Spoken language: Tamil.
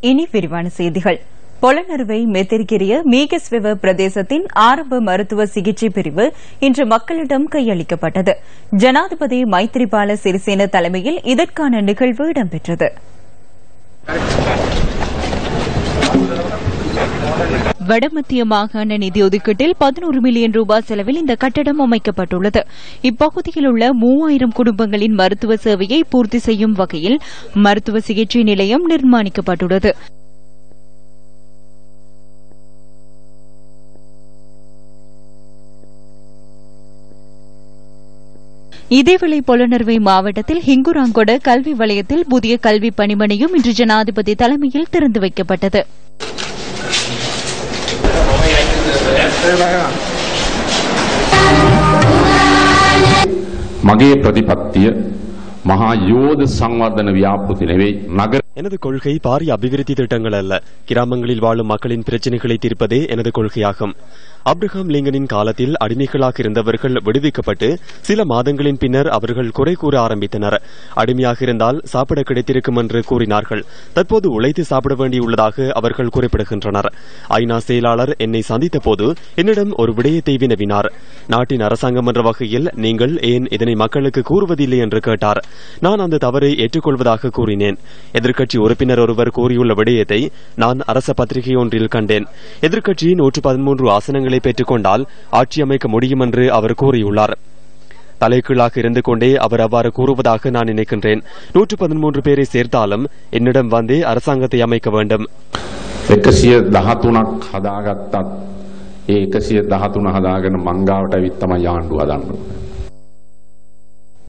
இனி விரிவான செய்திகள். பொலனறுவை மெத்திரிகிரிய மீகஸ்வெவ பிரதேசத்தின் ஆரம்ப மருத்துவ சிகிச்சை பிரிவு இன்று மக்களிடம் கையளிக்கப்பட்டது. ஜனாதிபதி மைத்ரிபால சிறிசேன தலைமையில் இதற்கான நிகழ்வு இடம்பெற்றது. வடமத்திய மாகாண நிதி ஒதுக்கீட்டில் பதினோரு மில்லியன் ரூபாய் செலவில் இந்த கட்டடம் அமைக்கப்பட்டுள்ளது. இப்பகுதியில் உள்ள மூவாயிரம் குடும்பங்களின் மருத்துவ சேவையை பூர்த்தி செய்யும் வகையில் மருத்துவ சிகிச்சை நிலையம் நிர்மாணிக்கப்பட்டுள்ளது. இதேவேளை பொலனர்வை மாவட்டத்தில் ஹிங்குராங்கொட கல்வி வலயத்தில் புதிய கல்வி பணிமனையும் இன்று ஜனாதிபதி தலைமையில் திறந்து வைக்கப்பட்டது. මගේ ප්‍රතිපත්තිය මහා යෝධ සංවර්ධන ව්‍යාපෘති නෙවෙයි නගර எனது கொள்கை பாரிய அபிவிருத்தி திட்டங்கள் அல்ல கிராமங்களில் வாழும் மக்களின் பிரச்சினைகளை தீர்ப்பதே எனது கொள்கையாகும் அப்ரஹாம் லிங்கனின் காலத்தில் அடிமைகளாக இருந்தவர்கள் விடுவிக்கப்பட்டு சில மாதங்களின் பின்னர் அவர்கள் குறை கூற ஆரம்பித்தனர். அடிமையாக இருந்தால் சாப்பிட கிடைத்திருக்கும் என்று கூறினார்கள். தற்போது உழைத்து சாப்பிட வேண்டியுள்ளதாக அவர்கள் குறிப்பிடுகின்றனர். ஐநா செயலாளர் என்னை சந்தித்த போது என்னிடம் ஒரு விடயத்தை வினவினார். நாட்டின் அரசாங்கம் என்ற வகையில் நீங்கள் ஏன் இதனை மக்களுக்கு கூறுவதில்லை என்று கேட்டார். நான் அந்த தவறை ஏற்றுக்கொள்வதாக கூறினேன். எதிர்க்கட்சி உறுப்பினர் ஒருவர் கூறியுள்ள விடயத்தை நான் அரச பத்திரிகை ஒன்றில் கண்டேன். எதிர்க்கட்சியின் நூற்று பதிமூன்று ஆசனங்கள் பெற்றுக் கொண்டால் ஆட்சி அமைக்க முடியும் என்று அவர் கூறியுள்ளார் தலைகீழாக இருந்து கொண்டே அவர் அவ்வாறு கூறுவதாக நான் நினைக்கின்றேன் நூற்று பதிமூன்று பேரை சேர்த்தாலும் என்னிடம் வந்தே அரசாங்கத்தை அமைக்க வேண்டும் එකසිය දහතුනක් හදාගත්තත් ඒ එකසිය දහතුන හදාගෙන මංගාවට ඇවිත් තමයි ආණ්ඩුව හදන්න ඕනේ.